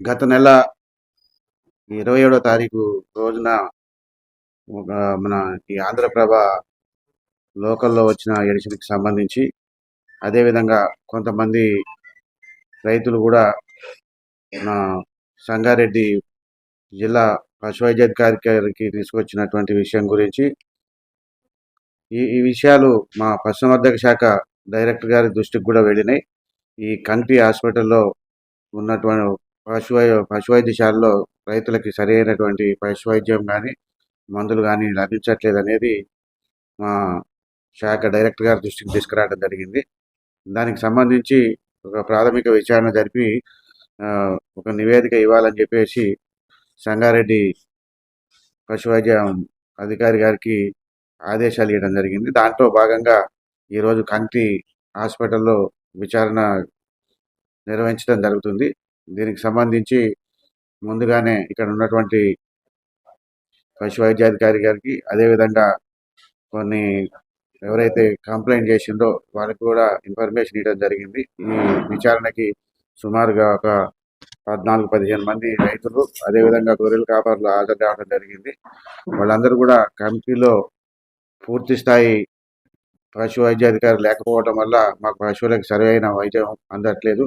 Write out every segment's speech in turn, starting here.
గత నెల ఇరవై ఏడో తారీఖు రోజున ఒక మన ఈ ఆంధ్రప్రభ లోకల్లో వచ్చిన ఎడిషన్కి సంబంధించి అదేవిధంగా కొంతమంది రైతులు కూడా మన సంగారెడ్డి జిల్లా పశు తీసుకొచ్చినటువంటి విషయం గురించి ఈ ఈ విషయాలు మా పశుసంవర్ధక శాఖ డైరెక్టర్ గారి దృష్టికి కూడా వెళ్ళినాయి. ఈ కంటి హాస్పిటల్లో ఉన్నటువంటి పశు వై- పశు వైద్యశాలలో రైతులకి సరైనటువంటి పశు వైద్యం కానీ మందులు కానీ లభించట్లేదు అనేది మా శాఖ డైరెక్టర్ గారి దృష్టికి తీసుకురావడం జరిగింది. దానికి సంబంధించి ఒక ప్రాథమిక విచారణ జరిపి ఒక నివేదిక ఇవ్వాలని చెప్పేసి సంగారెడ్డి పశువైద్య అధికారి గారికి ఆదేశాలు ఇవ్వడం జరిగింది. దాంట్లో భాగంగా ఈరోజు కంటి హాస్పిటల్లో విచారణ నిర్వహించడం జరుగుతుంది. దీనికి సంబంధించి ముందుగానే ఇక్కడ ఉన్నటువంటి పశు వైద్యాధికారి గారికి అదేవిధంగా కొన్ని ఎవరైతే కంప్లైంట్ చేసిందో వాళ్ళకి కూడా ఇన్ఫర్మేషన్ ఇవ్వడం జరిగింది. ఈ విచారణకి సుమారుగా ఒక పద్నాలుగు పదిహేను మంది రైతులు అదేవిధంగా గొర్రెల కాపర్లు హాజరు కావడం జరిగింది. వాళ్ళందరూ కూడా కమిటీలో పూర్తి స్థాయి పశు వైద్యాధికారి లేకపోవడం వల్ల మాకు పశువులకు సరైన వైద్యం అందట్లేదు.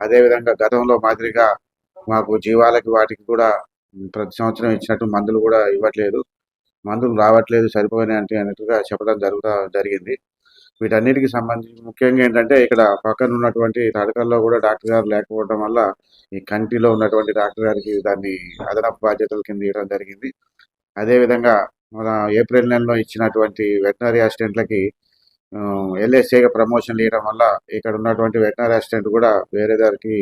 అదేవిధంగా గతంలో మాదిరిగా మాకు జీవాలకి వాటికి కూడా ప్రతి సంవత్సరం ఇచ్చినట్టు మందులు కూడా ఇవ్వట్లేదు. మందులు రావట్లేదు సరిపోయినాయి అంటే అన్నట్టుగా చెప్పడం జరుగుతా జరిగింది. వీటన్నిటికి సంబంధించి ముఖ్యంగా ఏంటంటే ఇక్కడ పక్కన ఉన్నటువంటి తడకల్లో కూడా డాక్టర్ గారు లేకపోవడం వల్ల ఈ కంటిలో ఉన్నటువంటి డాక్టర్ గారికి దాన్ని అదనపు బాధ్యతల కింద ఇవ్వడం జరిగింది. అదేవిధంగా మన ఏప్రిల్ నెలలో ఇచ్చినటువంటి వెటనరీ అసిస్టెంట్లకి ఎల్ఎస్ఏగా ప్రమోషన్లు ఇవ్వడం వల్ల ఇక్కడ ఉన్నటువంటి వెటనరీ అసిస్టెంట్ కూడా వేరే దానికి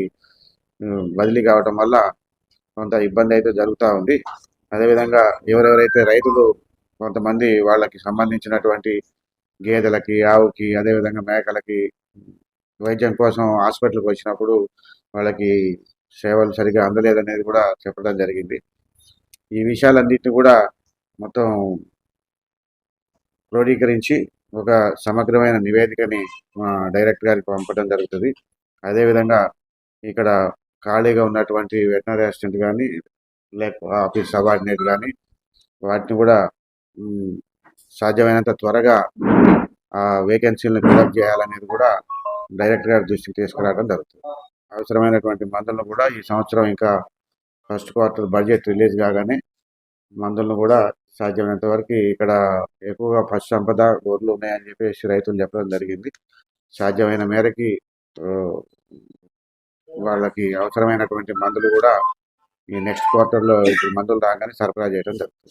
బదిలీ కావడం వల్ల కొంత ఇబ్బంది అయితే జరుగుతూ ఉంది. అదేవిధంగా ఎవరెవరైతే రైతులు కొంతమంది వాళ్ళకి సంబంధించినటువంటి గేదెలకి ఆవుకి అదేవిధంగా మేకలకి వైద్యం కోసం హాస్పిటల్కి వచ్చినప్పుడు వాళ్ళకి సేవలు సరిగా అందలేదనేది కూడా చెప్పడం జరిగింది. ఈ విషయాలన్నింటినీ కూడా మొత్తం క్రోడీకరించి ఒక సమగ్రమైన నివేదికని డైరెక్టర్ గారికి పంపడం జరుగుతుంది. అదేవిధంగా ఇక్కడ ఖాళీగా ఉన్నటువంటి వెటనరీ అసిస్టెంట్ కానీ లేక ఆఫీస్ సబార్డినేట్ కానీ వాటిని కూడా సాధ్యమైనంత త్వరగా ఆ వేకెన్సీలను ఫిలప్ చేయాలనేది కూడా డైరెక్టర్ గారి దృష్టికి తీసుకురావడం జరుగుతుంది. అవసరమైనటువంటి మందులను కూడా ఈ సంవత్సరం ఇంకా ఫస్ట్ క్వార్టర్ బడ్జెట్ రిలీజ్ కాగానే మందులను కూడా సాధ్యమైనంత వరకు ఇక్కడ ఎక్కువగా పశు సంపద గోర్లు ఉన్నాయని చెప్పేసి రైతులు చెప్పడం జరిగింది. సాధ్యమైన మేరకి వాళ్ళకి అవసరమైనటువంటి మందులు కూడా ఈ నెక్స్ట్ క్వార్టర్లో ఇప్పుడు మందులు రాగానే సరఫరా చేయడం జరుగుతుంది.